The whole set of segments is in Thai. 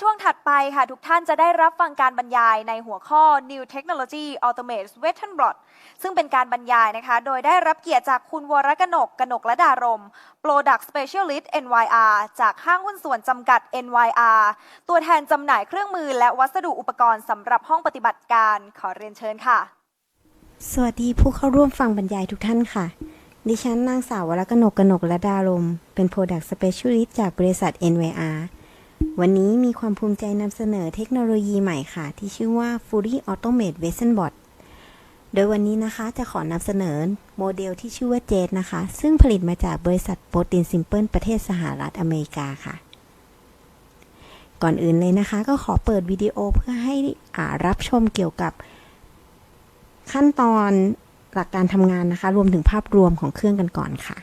ช่วงถัดไปค่ะ ทุกท่านจะได้รับฟังการบรรยายในหัวข้อ New Technology Automate Western Blot ซึ่งเป็นการบรรยายนะคะ โดยได้รับเกียรติจากคุณวรกนกกนกและดารม Product Specialist NYR จากห้างหุ้นส่วนจำกัด NYR ตัวแทนจำหน่ายเครื่องมือและวัสดุอุปกรณ์สำหรับห้องปฏิบัติการขอเรียนเชิญค่ะ สวัสดีผู้เข้าร่วมฟังบรรยายทุกท่านค่ะ ดิฉันนางสาววรกนกกนกและดารม เป็น Product Specialist จากบริษัท NYR วันนี้มีความภูมิใจนำเสนอเทคโนโลยีใหม่ค่ะ ที่ชื่อว่า Fully Automate Vessel Bot โดยวันนี้นะคะจะขอนำเสนอโมเดลที่ชื่อว่า Jet นะคะ ซึ่งผลิตมาจากบริษัทโปรตีนซิมเพิลประเทศสหรัฐอเมริกาค่ะ ก่อนอื่นเลยนะคะ ก็ขอเปิดวิดีโอเพื่อให้อ่ารับชมเกี่ยวกับ ขั้นตอนหลักการทำงานนะคะ รวมถึงภาพรวมของเครื่องกันก่อนค่ะ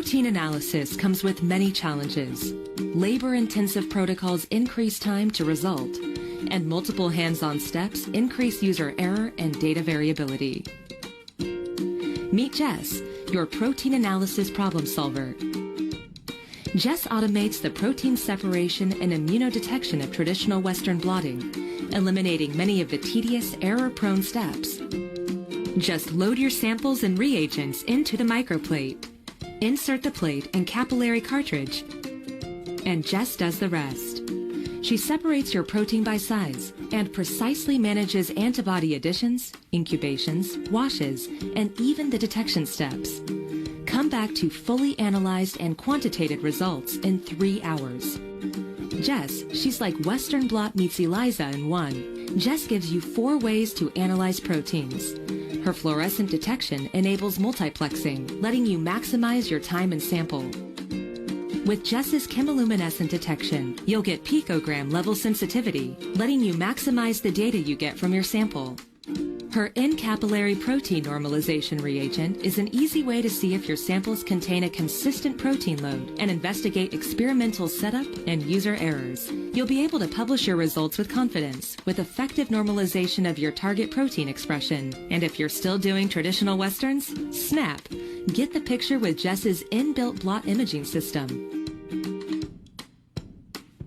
Protein analysis comes with many challenges. Labor intensive protocols increase time to result, and multiple hands on steps increase user error and data variability. Meet Jess, your protein analysis problem solver. Jess automates the protein separation and immunodetection of traditional Western blotting, eliminating many of the tedious, error prone steps. Just load your samples and reagents into the microplate. Insert the plate and capillary cartridge, and Jess does the rest. She separates your protein by size and precisely manages antibody additions, incubations, washes, and even the detection steps. Come back to fully analyzed and quantitated results in three hours. Jess, she's like Western blot meets Eliza in one. Jess gives you four ways to analyze proteins. Her fluorescent detection enables multiplexing, letting you maximize your time and sample. With Jess's chemiluminescent detection, you'll get picogram level sensitivity, letting you maximize the data you get from your sample. Her in-capillary protein normalization reagent is an easy way to see if your samples contain a consistent protein load and investigate experimental setup and user errors. You'll be able to publish your results with confidence with effective normalization of your target protein expression. And if you're still doing traditional westerns, snap! Get the picture with Jess's inbuilt blot imaging system.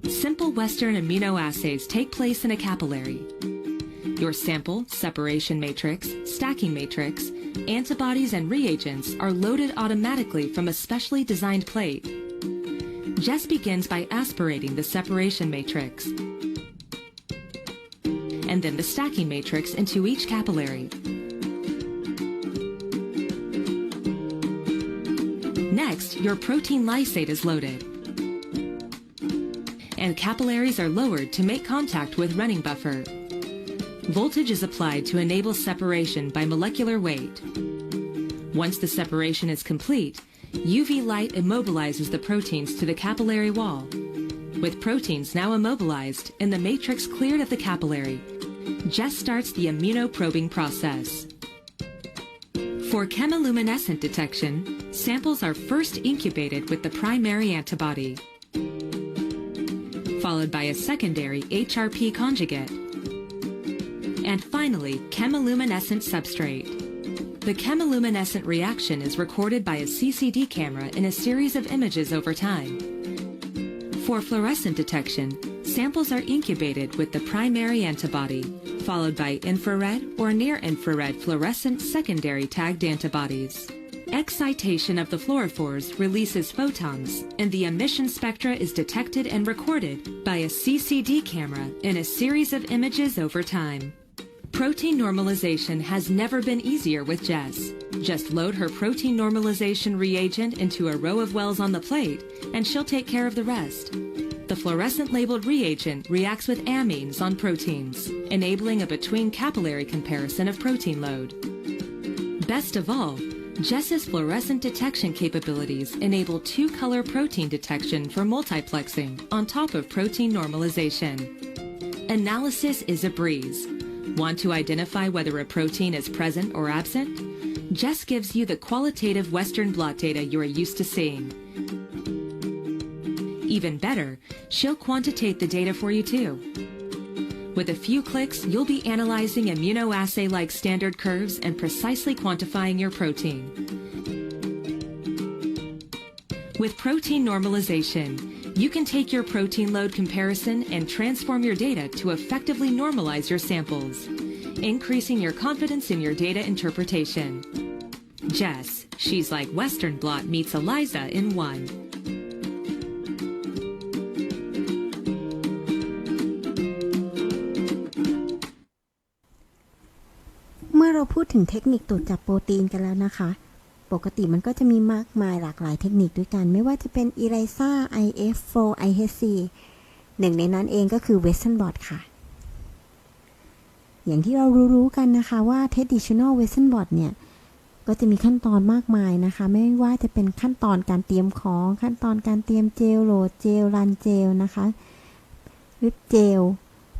Simple Western amino assays take place in a capillary. Your sample, separation matrix, stacking matrix, antibodies, and reagents are loaded automatically from a specially designed plate. Jess begins by aspirating the separation matrix and then the stacking matrix into each capillary. Next, your protein lysate is loaded. And capillaries are lowered to make contact with running buffer. Voltage is applied to enable separation by molecular weight. Once the separation is complete, UV light immobilizes the proteins to the capillary wall. With proteins now immobilized and the matrix cleared of the capillary, Jess starts the immunoprobing process. For chemiluminescent detection, samples are first incubated with the primary antibody, followed by a secondary HRP conjugate, and finally, chemiluminescent substrate. The chemiluminescent reaction is recorded by a CCD camera in a series of images over time. For fluorescent detection, samples are incubated with the primary antibody, followed by infrared or near-infrared fluorescent secondary tagged antibodies. Excitation of the fluorophores releases photons, and the emission spectra is detected and recorded by a CCD camera in a series of images over time. Protein normalization has never been easier with Jess. Just load her protein normalization reagent into a row of wells on the plate, and she'll take care of the rest. The fluorescent labeled reagent reacts with amines on proteins, enabling a between capillary comparison of protein load. Best of all, Jess's fluorescent detection capabilities enable two color protein detection for multiplexing on top of protein normalization. Analysis is a breeze. Want to identify whether a protein is present or absent? Jess gives you the qualitative Western blot data you are used to seeing. Even better, she'll quantitate the data for you too. With a few clicks, you'll be analyzing immunoassay like standard curves and precisely quantifying your protein. With protein normalization, you can take your protein load comparison and transform your data to effectively normalize your samples, increasing your confidence in your data interpretation. Jess, she's like Western blot meets Eliza in one. เมื่อเราพูดถึงเทคนิคตรวจจับโปรตีนกันแล้วนะคะ ปกติมันก็จะมีมากมายหลากหลายเทคนิคด้วยกัน ไม่ว่าจะเป็น ELISA IF Flow IHC หนึ่งในนั้นเองก็คือ Western blot ค่ะ อย่างที่เรารู้ๆกันนะคะว่า traditional Western blot เนี่ย ก็จะมีขั้นตอนมากมายนะคะ ไม่ว่าจะเป็นขั้นตอนการเตรียมของ ขั้นตอนการเตรียมเจลโหลดเจลรันเจลนะคะวิปเจล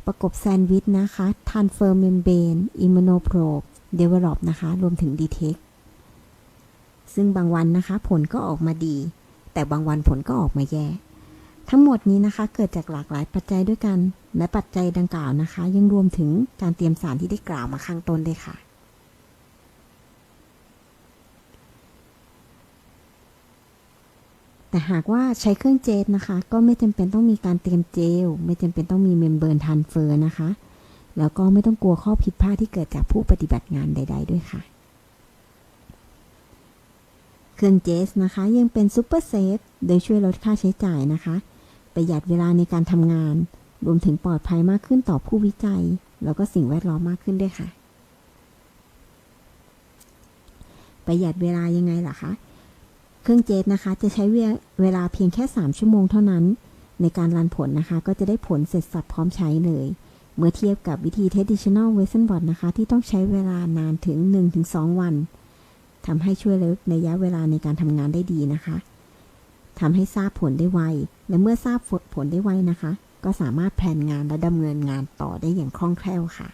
ประกบแซนด์วิชนะคะ transfer membrane immunoprobe develop นะคะ รวมถึง detect ซึ่งบางวันนะคะผลก็ออกมาดี แต่บางวันผลก็ออกมาแย่ ทั้งหมดนี้นะคะเกิดจากหลากหลายปัจจัยด้วยกัน และปัจจัยดังกล่าวนะคะ ยังรวมถึงการเตรียมสารที่ได้กล่าวมาข้างต้นด้วยค่ะแต่หากว่าใช้เครื่องเจตนะคะ ก็ไม่จำเป็นต้องมีการเตรียมเจล ไม่จำเป็นต้องมีเมมเบอร์ทันเฟอร์นะคะ แล้วก็ไม่ต้องกลัวข้อผิดพลาดที่เกิดจากผู้ปฏิบัติงานใด ๆ ด้วยค่ะ เครื่องเจสนะคะ ยังเป็นซูเปอร์เซฟโดยช่วยลดค่าใช้จ่ายนะคะ ประหยัดเวลาในการทำงาน รวมถึงปลอดภัยมากขึ้นต่อผู้วิจัย แล้วก็สิ่งแวดล้อมมากขึ้นด้วยค่ะ ประหยัดเวลายังไงล่ะคะ เครื่องเจตนะคะจะใช้เวลาเวลาเพียงแค่ 3 ชั่วโมงเท่านั้น ในการรันผลนะคะ ก็จะได้ผลเสร็จสับพร้อมใช้เลยเมื่อเทียบกับวิธี traditional western blot นะคะ ที่ต้องใช้เวลานานถึง 1-2 วัน ทำให้ช่วยลดระยะเวลาในการทำงานได้ดีนะคะทำให้ทราบผลได้ไว และเมื่อทราบผลได้ไวนะคะ ก็สามารถแผนงานและดำเนินงานต่อได้อย่างคล่องแคล่วค่ะ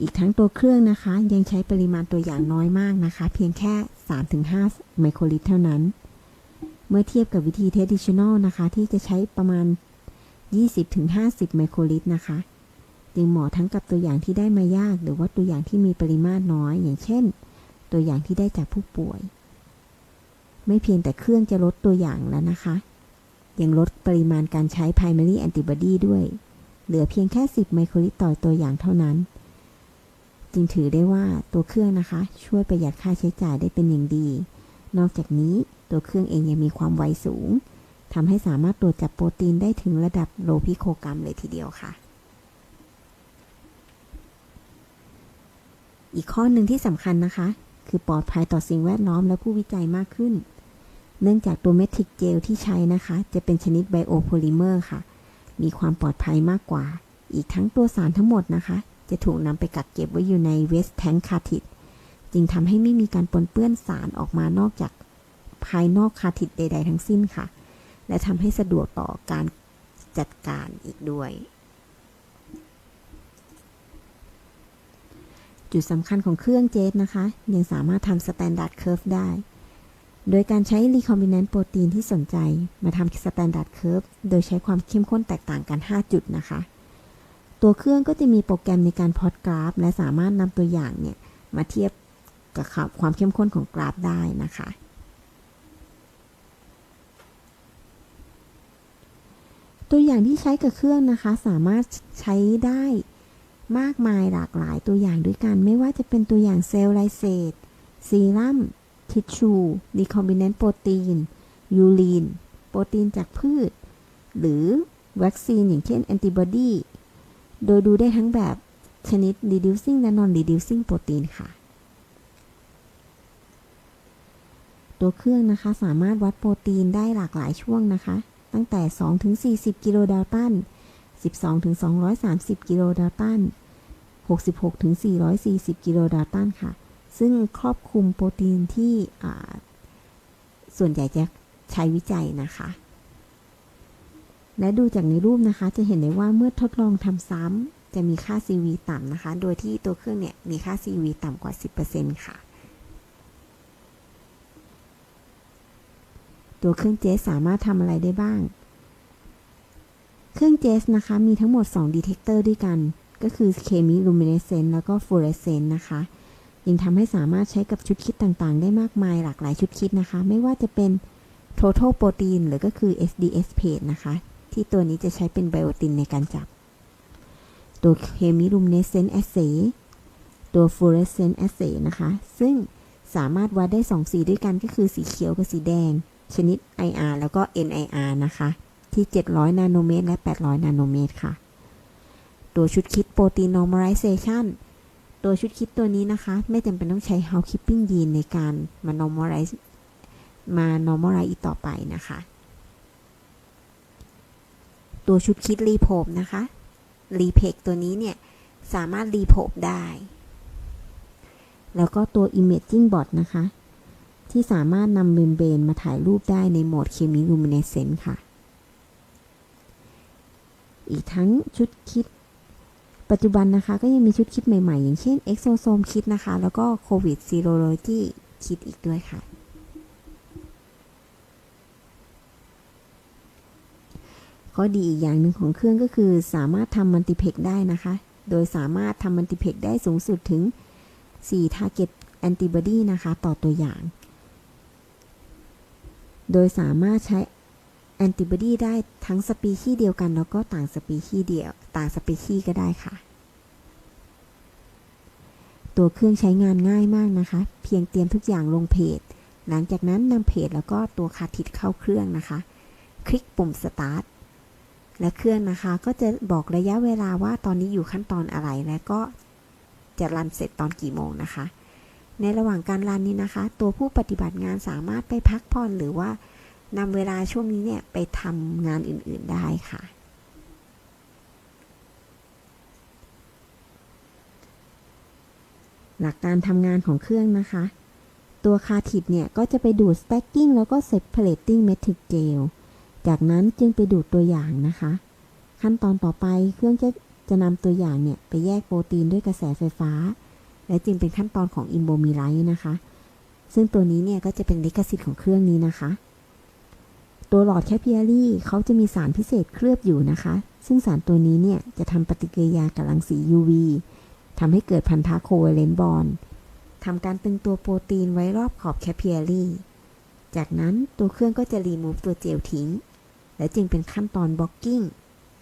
อีกทั้งตัวเครื่องนะคะ ยังใช้ปริมาณตัวอย่างน้อยมากนะคะ เพียงแค่ 3-5 ไมโครลิตรเท่านั้น เมื่อเทียบกับวิธี traditional นะคะ ที่จะใช้ประมาณ 20-50 ไมโครลิตรนะคะ จึงเหมาะทั้งกับตัวอย่างที่ได้มายาก หรือว่าตัวอย่างที่มีปริมาตรน้อย อย่างเช่น ตัวอย่างที่ได้จากผู้ป่วย ไม่เพียงแต่เครื่องจะลดตัวอย่างแล้วนะคะ ยังลดปริมาณการใช้ primary antibody ด้วย เหลือเพียงแค่ 10 ไมโครลิตรต่อตัวอย่างเท่านั้น จึงถือได้ว่าตัวเครื่องนะคะ ช่วยประหยัดค่าใช้จ่ายได้เป็นอย่างดี นอกจากนี้ตัวเครื่องเองยังมีความไวสูงทำให้สามารถตรวจจับโปรตีนได้ถึงระดับโลพิโคกรัมเลยทีเดียวค่ะ อีกข้อหนึ่งที่สำคัญนะคะ คือปลอดภัยต่อสิ่งแวดล้อมและผู้วิจัยมากขึ้น เนื่องจากตัวเมทริกเจลที่ใช้นะคะ จะเป็นชนิดไบโอโพลิเมอร์ค่ะ มีความปลอดภัยมากกว่า อีกทั้งตัวสารทั้งหมดนะคะ จะถูกนำไปกักเก็บไว้อยู่ในเวสแทงคาทิดจึงทำให้ไม่มีการปนเปื้อนสารออกมานอกจากภายนอกคาทิดใด ๆ ทั้งสิ้นค่ะ และทำให้สะดวกต่อการจัดการอีกด้วย จุดสำคัญของเครื่องเจตนะคะ ยังสามารถทำสแตนดาร์ดเค r ร์ฟได้ โดยการใช้ recombinant โปรตีนที่สนใจมาทำสแตนดาร์ดเค r ร์ฟโดยใช้ความเข้มข้นแตกต่างกัน 5 จุดนะคะ ตัวเครื่องก็จะมีโปรแกรมในการพอดกราฟ และสามารถนำตัวอย่างเนี่ยมาเทียบกับความเข้มข้นของกราฟได้นะคะตัวอย่างที่ใช้กับเครื่องนะคะ สามารถใช้ได้ มากมายหลากหลายตัวอย่างด้วยกัน ไม่ว่าจะเป็นตัวอย่างเซลล์ไลเซตซีรัมทิชชูรีคอมบิเนนต์โปรตีน ยูรีน โปรตีนจากพืช หรือวัคซีนอย่างเช่นแอนติบอดีโดยดูได้ทั้งแบบชนิด reducing และ non reducing โปรตีนค่ะ ตัวเครื่องนะคะสามารถวัดโปรตีนได้หลากหลายช่วงนะคะ ตั้งแต่ 2-40 กิโลดัลตัน 12-230 กิโลดัลตัน 66-440 กิโลดัลตันค่ะ ซึ่งครอบคลุมโปรตีนที่ส่วนใหญ่จะใช้วิจัยนะคะ และดูจากในรูปนะคะ จะเห็นได้ว่าเมื่อทดลองทำซ้ำจะมีค่า CV ต่ำนะคะ โดยที่ตัวเครื่องเนี่ยมีค่า CV ต่ำกว่า 10%ค่ะตัวเครื่องเจสสามารถทำอะไรได้บ้าง เครื่องเจสนะคะ มีทั้งหมด 2 ดีเทคเตอร์ด้วยกัน ก็คือเคมีลูมิเนเซนต์แล้วก็ฟลูออเรสเซนต์นะคะ ยังทำให้สามารถใช้กับชุดคิดต่างๆ ได้มากมายหลากหลายชุดคิดนะคะ ไม่ว่าจะเป็น total protein หรือก็คือ SDS page นะคะ ที่ตัวนี้จะใช้เป็นไบโอตินในการจับ ตัว chemiluminescent assay ตัว fluorescent assay นะคะ ซึ่งสามารถวัดได้ 2 สีด้วยกันก็คือสีเขียวกับสีแดง ชนิด IR แล้วก็ NIR นะคะ ที่ 700 นาโนเมตร และ 800 นาโนเมตรค่ะ ตัวชุดคิด protein normalization ตัวชุดคิดตัวนี้นะคะ ไม่จำเป็นต้องใช้ housekeeping gene ในการมา normalize มา normalize อีกต่อไปนะคะ ตัวชุดคิด reprobe นะคะ repex ตัวนี้เนี่ย สามารถ reprobe ได้ แล้วก็ตัว imaging bot นะคะที่สามารถนำเมมเบรนมาถ่ายรูปได้ในโหมด chemiluminescent ค่ะ อีกทั้งชุดคิด ปัจจุบันนะคะ ก็ยังมีชุดคิดใหม่ ๆ อย่างเช่น exosome คิดนะคะ แล้วก็ covid serology คิดอีกด้วยค่ะ ข้อดีอีกอย่างหนึ่งของเครื่องก็คือสามารถทำมัลติเพกได้นะคะ โดยสามารถทำมัลติเพกได้สูงสุดถึง 4 target antibody นะคะ ต่อตัวอย่าง โดยสามารถใช้ แอนติบอดีได้ทั้งสปีชีส์เดียวกัน แล้วก็ต่างสปีชีส์เดียว ต่างสปีชีส์ก็ได้ค่ะ ตัวเครื่องใช้งานง่ายมากนะคะ เพียงเตรียมทุกอย่างลงเพจ หลังจากนั้นนำเพจแล้วก็ตัวคาทิดเข้าเครื่องนะคะ คลิกปุ่ม start และเครื่องนะคะก็จะบอกระยะเวลาว่าตอนนี้อยู่ขั้นตอนอะไร และก็จะรันเสร็จตอนกี่โมงนะคะ ในระหว่างการรันนี้นะคะ ตัวผู้ปฏิบัติงานสามารถไปพักผ่อนหรือว่า นำเวลาช่วงนี้เนี่ยไปทำงานอื่นๆได้ค่ะ หลักการทำงานของเครื่องนะคะ ตัวคาทิดเนี่ยก็จะไปดูด stacking แล้วก็ separating metric gel จากนั้นจึงไปดูดตัวอย่างนะคะ ขั้นตอนต่อไปเครื่องจะจะนำตัวอย่างเนี่ยไปแยกโปรตีนด้วยกระแสไฟฟ้า และจึงเป็นขั้นตอนของอิมโบมิไลท์นะคะ ซึ่งตัวนี้เนี่ยก็จะเป็นลิขสิทธิ์ของเครื่องนี้นะคะ ตัวหลอดแคปิลารีเขาจะมีสารพิเศษเคลือบอยู่นะคะ ซึ่งสารตัวนี้เนี่ยจะทำปฏิกิริยากับรังสี UV ทำให้เกิดพันธะโคเวเลนต์บอนทำการตึงตัวโปรตีนไว้รอบขอบแคปิลารีจากนั้นตัวเครื่องก็จะรีมูฟตัวเจลทิ้ง และจึงเป็นขั้นตอนบล็อกกิ้ง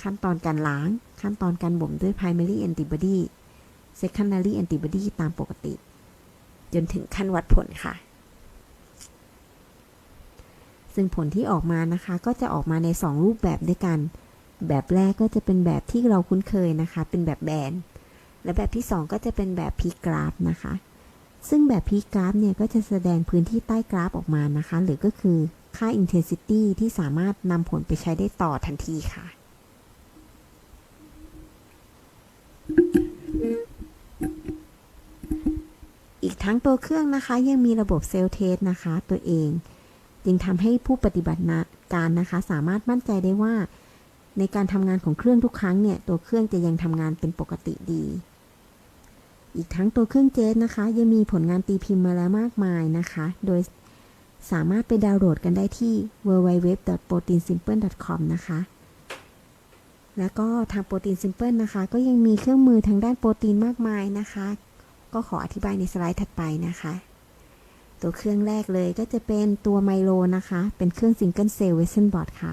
ขั้นตอนการล้าง ขั้นตอนการบ่มด้วย primary antibody secondary antibody ตามปกติ จนถึงขั้นวัดผลค่ะ ซึ่งผลที่ออกมานะคะก็จะออกมาใน 2 รูปแบบด้วยกัน แบบแรกก็จะเป็นแบบที่เราคุ้นเคยนะคะ เป็นแบบแบน และแบบที่ 2 ก็จะเป็นแบบพีกราฟนะคะ ซึ่งแบบพีกราฟเนี่ยก็จะแสดงพื้นที่ใต้กราฟออกมานะคะ หรือก็คือค่า intensity ที่สามารถนำผลไปใช้ได้ต่อทันทีค่ะ อีกทั้งตัวเครื่องนะคะยังมีระบบเซลล์เทสนะคะตัวเอง จึงทำให้ผู้ปฏิบัติการนะคะ สามารถมั่นใจได้ว่า ในการทำงานของเครื่องทุกครั้งเนี่ย ตัวเครื่องจะยังทำงานเป็นปกติดี อีกทั้งตัวเครื่องเจสนะคะ ยังมีผลงานตีพิมพ์มาแล้วมากมายนะคะ โดยสามารถไปดาวน์โหลดกันได้ที่ www.proteinsimple.com นะคะ แล้วก็ทาง Protein Simple นะคะ ก็ยังมีเครื่องมือทางด้านโปรตีนมากมายนะคะ ก็ขออธิบายในสไลด์ถัดไปนะคะ ตัวเครื่องแรกเลยก็จะเป็นตัวไมโลนะคะ เป็นเครื่องซิงเกิลเซลล์เวสเซนบอร์ดค่ะ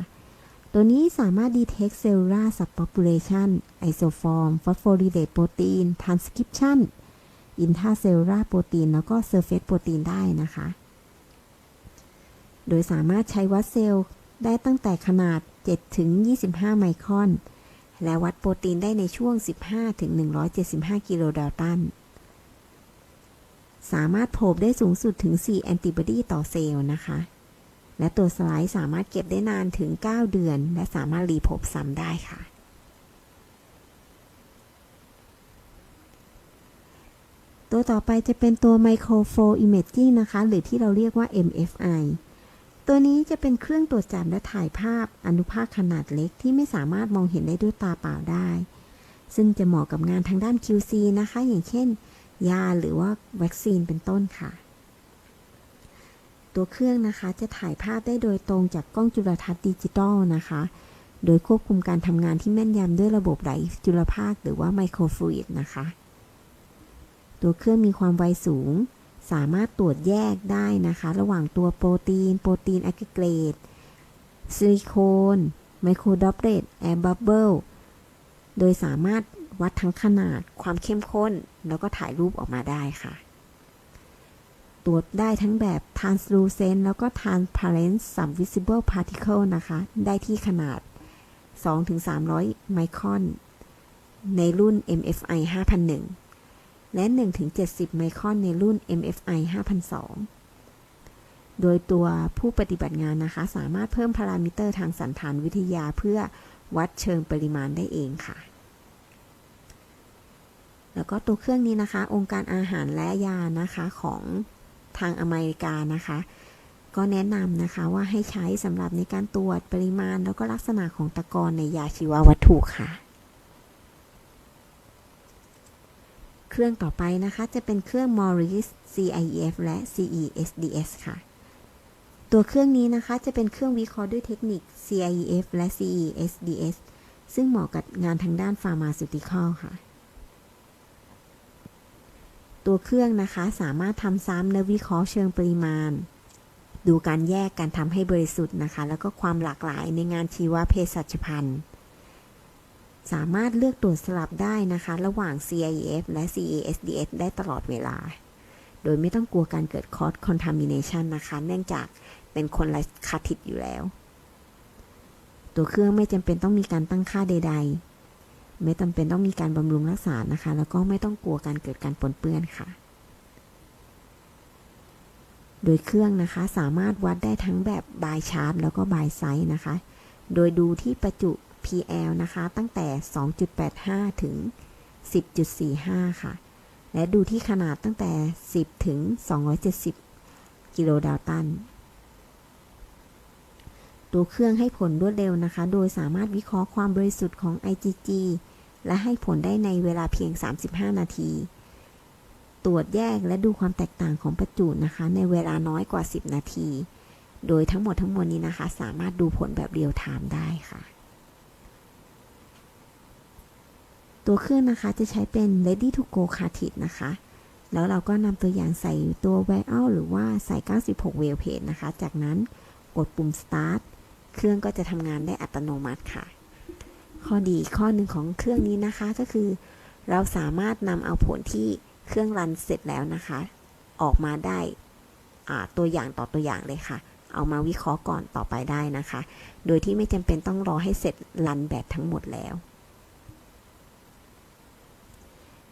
ตัวนี้สามารถดีเทคเซลล์ราสับ p o p u l ล t i o n isoform phosphorylated protein นสกิปชันอินทาเซลล์ราโปรตีนแล้วก็เซอร์เฟสโปรตีนได้นะคะ โดยสามารถใช้วัดเซลล์ได้ตั้งแต่ขนาด 7 ถึง 25 ไมครอน และวัดโปรตีนได้ในช่วง 15 ถึง 175 กิโลดาลตัน สามารถโผบได้สูงสุดถึง 4 แอนติบอดีต่อเซลล์นะคะ และตัวสไลด์สามารถเก็บได้นานถึง 9 เดือน และสามารถรีโผบซ้ำได้ค่ะ ตัวต่อไปจะเป็นตัว Micro Flow Imaging นะคะ หรือที่เราเรียกว่า MFI ตัวนี้จะเป็นเครื่องตรวจจับและถ่ายภาพอนุภาคขนาดเล็กที่ไม่สามารถมองเห็นได้ด้วยตาเปล่าได้ ซึ่งจะเหมาะกับงานทางด้าน QC นะคะ อย่างเช่น ยาหรือว่าวัคซีนเป็นต้นค่ะ ตัวเครื่องนะคะจะถ่ายภาพได้โดยตรงจากกล้องจุลทรรศน์ดิจิตอลนะคะ โดยควบคุมการทำงานที่แม่นยำด้วยระบบไหลจุลภาคหรือว่าไมโครฟลูอิดนะคะ ตัวเครื่องมีความไวสูง สามารถตรวจแยกได้นะคะ ระหว่างตัวโปรตีน โปรตีนอะกเกรดซิลิโคนไมโครดอปเลตแอร์บับเบิลโดยสามารถ วัดทั้งขนาดความเข้มข้น แล้วก็ถ่ายรูปออกมาได้ค่ะ ตรวจได้ทั้งแบบ translucent แล้วก็ transparent subvisible particle นะคะ ได้ที่ขนาด 2-300 ไมครอน ในรุ่น MFI 5001 และ 1-70 ไมครอนในรุ่น MFI 5002โดยตัวผู้ปฏิบัติงานนะคะ สามารถเพิ่มพารามิเตอร์ทางสันฐานวิทยาเพื่อวัดเชิงปริมาณได้เองค่ะ แล้วก็ตัวเครื่องนี้นะคะ องค์การอาหารและยานะคะของทางอเมริกานะคะ ก็แนะนำนะคะว่าให้ใช้สำหรับในการตรวจปริมาณ แล้วก็ลักษณะของตะกอนในยาชีววัตถุค่ะ เครื่องต่อไปนะคะจะเป็นเครื่อง Morris CIEF และ CESDS ค่ะ ตัวเครื่องนี้นะคะจะเป็นเครื่องวิเคราะห์ด้วยเทคนิค CIEF และ CESDS ซึ่งเหมาะกับงานทางด้านฟาร์มาซูติคอลค่ะ ตัวเครื่องนะคะสามารถทำซ้ำและวิเคราะห์เชิงปริมาณ ดูการแยกการทำให้บริสุทธิ์นะคะ แล้วก็ความหลากหลายในงานชีวเภสัชพันธ์ สามารถเลือกตรวจสลับได้นะคะ ระหว่าง C I F และ CESDS ได้ตลอดเวลา โดยไม่ต้องกลัวการเกิดคอร์สคอนทามิเนชันนะคะ เนื่องจากเป็นคนละคาทิดอยู่แล้ว ตัวเครื่องไม่จำเป็นต้องมีการตั้งค่าใด ๆ ไม่จำเป็นต้องมีการบำรุงรักษานะคะ แล้วก็ไม่ต้องกลัวการเกิดการปนเปื้อนค่ะ โดยเครื่องนะคะสามารถวัดได้ทั้งแบบบายชาร์ตแล้วก็บายไซส์นะคะ โดยดูที่ประจุ PL นะคะ ตั้งแต่ 2.85 ถึง 10.45 ค่ะ และดูที่ขนาดตั้งแต่ 10 ถึง 270 กิโลดาลตัน ตัวเครื่องให้ผลรวดเร็วนะคะ โดยสามารถวิเคราะห์ความบริสุทธิ์ของ IgG และให้ผลได้ในเวลาเพียง 35 นาที ตรวจแยกและดูความแตกต่างของประจุนะคะ ในเวลาน้อยกว่า 10 นาที โดยทั้งหมดทั้งมวลนี้นะคะ สามารถดูผลแบบเรียลไทม์ได้ค่ะ ตัวเครื่องนะคะจะใช้เป็น ready to go cartridge นะคะ แล้วเราก็นำตัวอย่างใส่ตัว vial หรือว่าใส่ 96 w e l page นะคะ จากนั้นกดปุ่ม start เครื่องก็จะทำงานได้อัตโนมัติค่ะ ข้อดีข้อหนึ่งของเครื่องนี้นะคะก็คือ เราสามารถนำเอาผลที่เครื่องรันเสร็จแล้วนะคะ ออกมาได้ตัวอย่างต่อตัวอย่างเลยค่ะ เอามาวิเคราะห์ก่อนต่อไปได้นะคะ โดยที่ไม่จำเป็นต้องรอให้เสร็จรันแบบทั้งหมดแล้ว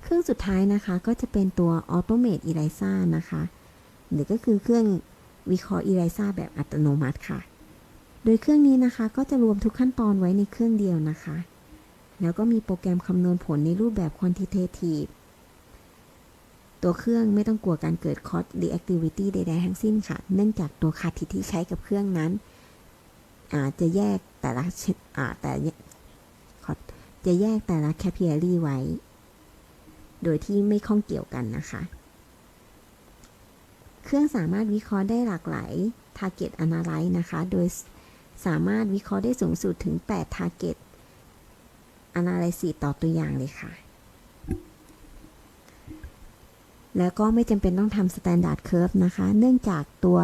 เครื่องสุดท้ายนะคะก็จะเป็นตัว Automate ELISA นะคะ หรือก็คือเครื่องวิเคราะห์ ELISA แบบอัตโนมัติค่ะ โดยเครื่องนี้นะคะก็จะรวมทุกขั้นตอนไว้ในเครื่องเดียวนะคะ แล้วก็มีโปรแกรมคำนวณผลในรูปแบบ quantitative ตัวเครื่องไม่ต้องกลัวการเกิด cost reactivity ใดๆทั้งสิ้นค่ะ เนื่องจากตัวคาทิที่ใช้กับเครื่องนั้น อาจะแยกแต่ละชอ่าแต่จะแยกแต่ละ capillary ไว้ โดยที่ไม่ข้องเกี่ยวกันนะคะ เครื่องสามารถวิเคราะห์ได้หลากหลาย target analyze นะคะ โดย สามารถวิเคราะห์ได้สูงสุดถึง 8 target analysis ต่อตัวอย่างเลยค่ะ แล้วก็ไม่จำเป็นต้องทำ standard curve นะคะ เนื่องจากตัว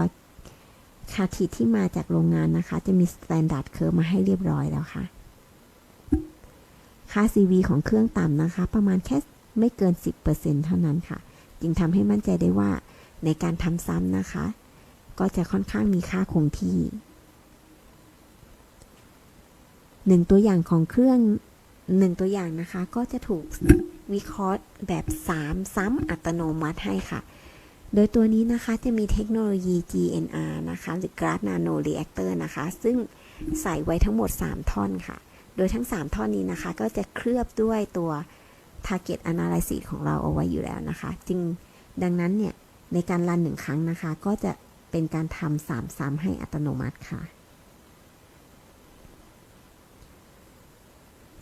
คาทิที่มาจากโรงงานนะคะ จะมี standard curve มาให้เรียบร้อยแล้วค่ะค่า CV ของเครื่องต่ำนะคะ ประมาณแค่ไม่เกิน 10%เท่านั้นค่ะ จึงทำให้มั่นใจได้ว่าในการทำซ้ำนะคะ ก็จะค่อนข้างมีค่าคงที่ หนึ่งตัวอย่างของเครื่องหนึ่งตัวอย่างนะคะ ก็จะถูกวิเคราะห์แบบ 3 ซ้ำอัตโนมัติให้ค่ะ โดยตัวนี้นะคะจะมีเทคโนโลยี GNR นะคะ หรือ Glass Nano Reactor นะคะ ซึ่งใส่ไว้ทั้งหมด 3 ท่อนค่ะ โดยทั้ง 3 ท่อนนี้นะคะ ก็จะเคลือบด้วยตัว Target Analysis ของเราเอาไว้อยู่แล้วนะคะ จึงดังนั้นเนี่ย ในการรันหนึ่งครั้งนะคะ ก็จะเป็นการทำสามซ้ำให้อัตโนมัติค่ะ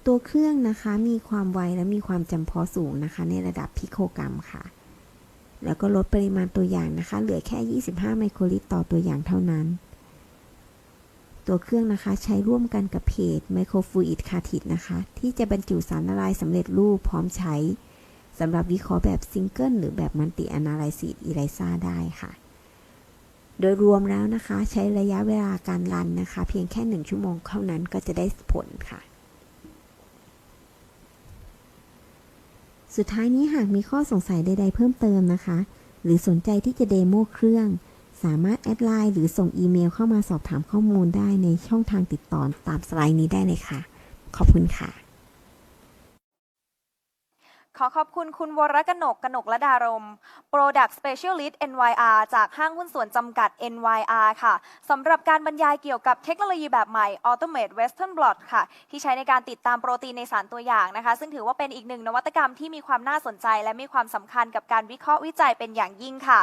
ตัวเครื่องนะคะมีความไวและมีความจำเพาะสูงนะคะ ในระดับพิโคกรัมค่ะ แล้วก็ลดปริมาณตัวอย่างนะคะ เหลือแค่ 25 ไมโครลิตรต่อตัวอย่างเท่านั้น ตัวเครื่องนะคะใช้ร่วมกันกับเพจ Microfluid Cartridge นะคะ ที่จะบรรจุสารละลายสำเร็จรูปพร้อมใช้สำหรับวิเคราะห์แบบซิงเกิลหรือแบบมัลติอนาลิซิสอีไลซาได้ค่ะ โดยรวมแล้วนะคะ ใช้ระยะเวลาการรันนะคะ เพียงแค่ 1 ชั่วโมงเท่านั้นก็จะได้ผลค่ะ สุดท้ายนี้หากมีข้อสงสัยใด ๆ เพิ่มเติมนะคะ หรือสนใจที่จะเดโมเครื่อง สามารถแอดไลน์หรือส่งอีเมลเข้ามาสอบถามข้อมูลได้ในช่องทางติดต่อตามสไลด์นี้ได้เลยค่ะ ขอบคุณค่ะ อขอบคุณคุณวรกนกกนกละดารม Product Specialist NYR จากห้างหุ้นส่วนจำกัด NYR ค่ะสำหรับการบรรยายเกี่ยวกับเทคโนโลยีแบบใหม่ Automate Western Blot ค่ะ ที่ใช้ในการติดตามโปรตีนในสารตัวอย่างนะคะ ซึ่งถือว่าเป็นอีกหนึ่งนวัตกรรมที่มีความน่าสนใจ และมีความสำคัญกับการวิเคราะห์วิจัยเป็นอย่างยิ่งค่ะ